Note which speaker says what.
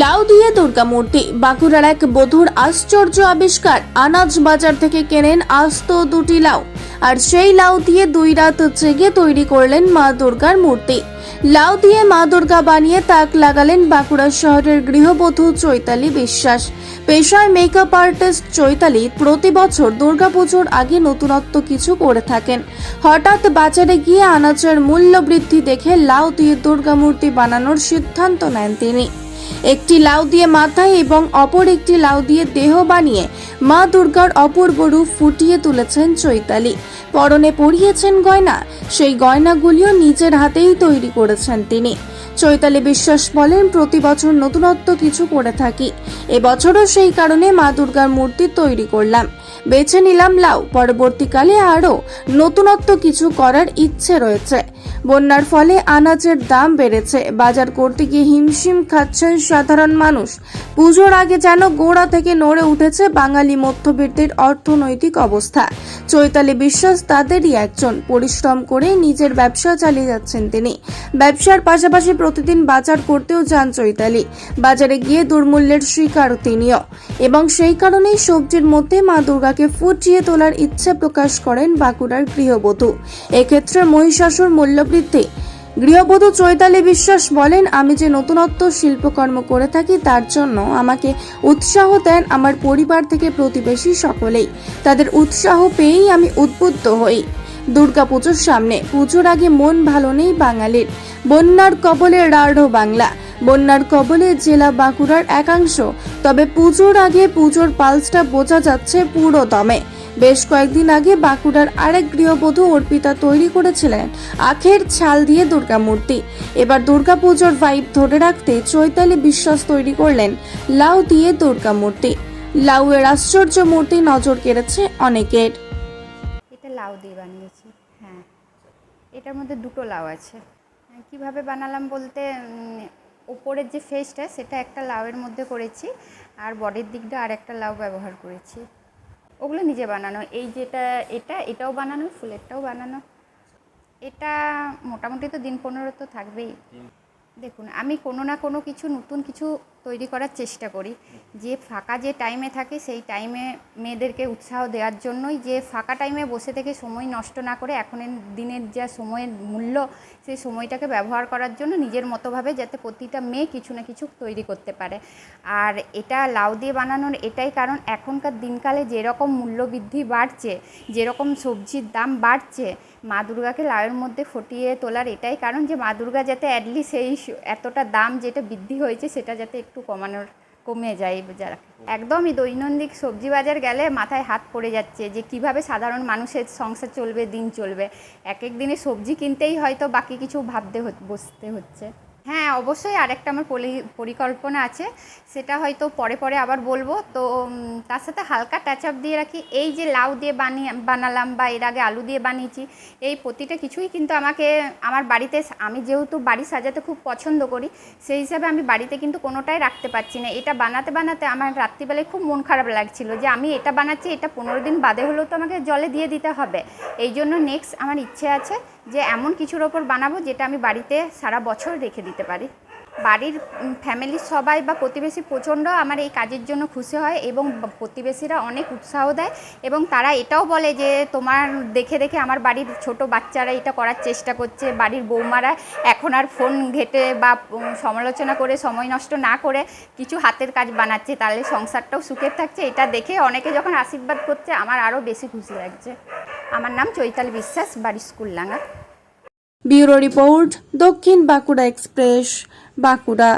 Speaker 1: লাউ দিয়ে দুর্গা মূর্তি বাঁকুড়ার এক বধুর আশ্চর্য আবিষ্কার, আনাজ বাজার থেকে কেনেন আস্ত দুটি লাউ। আর সেই লাউ দিয়ে দুই রাত জেগে তৈরি করলেন মা দুর্গার মূর্তি। লাউ দিয়ে মা দুর্গা বানিয়ে তাক লাগালেন বাঁকুড়া শহরের গৃহবধূ চৈতালি বিশ্বাস। পেশায় মেকআপ আর্টিস্ট চৈতালি প্রতি বছর দুর্গাপুজোর আগে নতুনত্ব কিছু করে থাকেন। হঠাৎ বাজারে গিয়ে আনাজের মূল্য বৃদ্ধি দেখে লাউ দিয়ে দুর্গা মূর্তি বানানোর সিদ্ধান্ত নেন তিনি। একটি লাউ দিয়ে মাথায় এবং অপর একটি লাউ দিয়ে দেহ বানিয়ে মা দুর্গার অপূর্ব রূপ ফুটিয়ে তুলেছেন চৈতালি। পরনে পরিয়েছেন গয়না, সেই গয়নাগুলিও নিজের হাতেই তৈরি করেছেন তিনি। চৈতালি বিশ্বাস বলেন, প্রতি বছর নতুনত্ব কিছু করে থাকি। এবছরও সেই কারণে মা দুর্গার মূর্তি তৈরি করলাম। বেছে নিলাম লাউ। পরবর্তীকালে আরও নতুনত্ব কিছু করার ইচ্ছে রয়েছে। বন্যার ফলে আনাজের দাম বেড়েছে। বাজার করতে গিয়ে হিমশিম খাচ্ছেন সাধারণ মানুষ। পুজোর আগে যেন গোড়া থেকে নড়ে উঠেছে বাঙালি মধ্যবিত্তের অর্থনৈতিক অবস্থা। চৈতালি বিশ্বাস তাদেরই একজন। পরিশ্রম করে নিজের ব্যবসা চালিয়ে যাচ্ছেন তিনি। ব্যবসার পাশাপাশি প্রতিদিন বাজার করতেও যান চৈতালি। বাজারে গিয়ে দুর্মূল্যের শিকার তিনিও। এবং সেই কারণেই সবজির মধ্যে মা দুর্গাকে ফুটিয়ে তোলার ইচ্ছে প্রকাশ করেন বাঁকুড়ার গৃহবধূ। এক্ষেত্রে মহিষাসুর মূল্যবৃদ্ধি গৃহবধূ চৈতালি বিশ্বাস বলেন, আমি যে নতুনত্ব শিল্পকর্ম করে থাকি, তার জন্য আমাকে উৎসাহ দেন আমার পরিবার থেকে প্রতিবেশী সকলেই। তাদের উৎসাহ পেয়েই আমি উদ্বুদ্ধ হই। দুর্গা পুজোর সামনে। পুজোর আগে মন ভালো নেই বাঙালির। বন্যার কবলে রাঢ় বাংলা। বন্যার কবলে জেলা বাঁকুড়ার একাংশ। তবে পুজোর আগে পুজোর পালসটা বোঝা যাচ্ছে পুরো দমে বেশ কয়েকদিন আগে বাঁকুড়ার আরেক গৃহবধূ অর্পিতা তৈরি করেছিলেন আখের ছাল দিয়ে দুর্গা মূর্তি। এবার দুর্গা পুজোর ভাইব ধরে রাখতে চৈতালি বিশ্বাস তৈরি করলেন লাউ দিয়ে দুর্গা মূর্তি। লাউয়ের আশ্চর্য মূর্তি নজর কেড়েছে অনেকের।
Speaker 2: এটা লাউ দিয়ে বানিয়েছি হ্যাঁ। এটার মধ্যে দুটো লাউ আছে। কীভাবে বানালাম বলতে ওপরের যে ফেসটা সেটা একটা লাউয়ের মধ্যে করেছি আর বডির দিকটা আর একটা লাউ ব্যবহার করেছি। ওগুলো নিজে বানানো। এই যেটা এটা এটাও বানানো ফুলেরটাও বানানো। এটা মোটামুটি তো দিন পনেরো তো থাকবেই। দেখুন আমি কোনো না কোনো কিছু নতুন কিছু তৈরি করার চেষ্টা করি। যে ফাঁকা যে টাইমে থাকে, সেই টাইমে মেয়েদেরকে উৎসাহ দেওয়ার জন্যই যে ফাঁকা টাইমে বসে থেকে সময় নষ্ট না করে এখনের দিনের যা সময়ের মূল্য, সেই সময়টাকে ব্যবহার করার জন্য নিজের মতোভাবে যাতে প্রতিটা মেয়ে কিছু না কিছু তৈরি করতে পারে। আর এটা লাউ দিয়ে বানানোর এটাই কারণ, এখনকার দিনকালে যেরকম মূল্যবৃদ্ধি বাড়ছে, যেরকম সবজির দাম বাড়ছে, মা দুর্গাকে লাউয়ের মধ্যে ফুটিয়ে তোলার এটাই কারণ যে মা দুর্গা যাতে অ্যাটলিস্ট সেই এতটা দাম যেটা বৃদ্ধি হয়েছে, সেটা যাতে একটু কমানোর, কমে যায় যারা। একদমই দৈনন্দিন সবজি বাজার গেলে মাথায় হাত পড়ে যাচ্ছে যে কীভাবে সাধারণ মানুষের সংসার চলবে, দিন চলবে। এক এক দিনে সবজি কিনতেই হয়তো বাকি কিছু ভাবতে বসতে হচ্ছে। হ্যাঁ অবশ্যই আরেকটা আমার পরিকল্পনা আছে। সেটা হয়তো পরে পরে আবার বলব। তো তার সাথে হালকা টাচ আপ দিয়ে রাখি। এই যে লাউ দিয়ে বানিয়ে বানালাম বা এর আগে আলু দিয়ে বানিয়েছি, এই প্রতিটা কিছুই কিন্তু আমাকে, আমার বাড়িতে, আমি যেহেতু বাড়ি সাজাতে খুব পছন্দ করি, সেই হিসাবে আমি বাড়িতে কিন্তু কোনোটাই রাখতে পারছি না। এটা বানাতে বানাতে আমার রাত্রিবেলায় খুব মন খারাপ লাগছিল যে, আমি এটা বানাচ্ছি, এটা পনেরো দিন বাদে হলেও তো আমাকে জলে দিয়ে দিতে হবে। এই জন্য নেক্সট আমার ইচ্ছে আছে যে এমন কিছুর ওপর বানাবো যেটা আমি বাড়িতে সারা বছর রেখে দিতে পারি। বাড়ির ফ্যামিলির সবাই বা প্রতিবেশী প্রচণ্ড আমার এই কাজের জন্য খুশি হয় এবং প্রতিবেশীরা অনেক উৎসাহ দেয় এবং তারা এটাও বলে যে তোমার দেখে দেখে আমার বাড়ির ছোট বাচ্চারা এটা করার চেষ্টা করছে, বাড়ির বৌমারা এখন আর ফোন ঘেটে বা সমালোচনা করে, সময় নষ্ট না করে কিছু হাতের কাজ বানাচ্ছে, তাহলে সংসারটাও সুখের থাকছে। এটা দেখে অনেকে যখন আশীর্বাদ করছে, আমার আরও বেশি খুশি লাগছে। আমার নাম চৈতাল বিশ্বাস বাড়ি স্কুল স্কুললাঙ্গা
Speaker 1: ব্যুরো রিপোর্ট দক্ষিণ বাঁকুড়া এক্সপ্রেস বাঁকুড়া।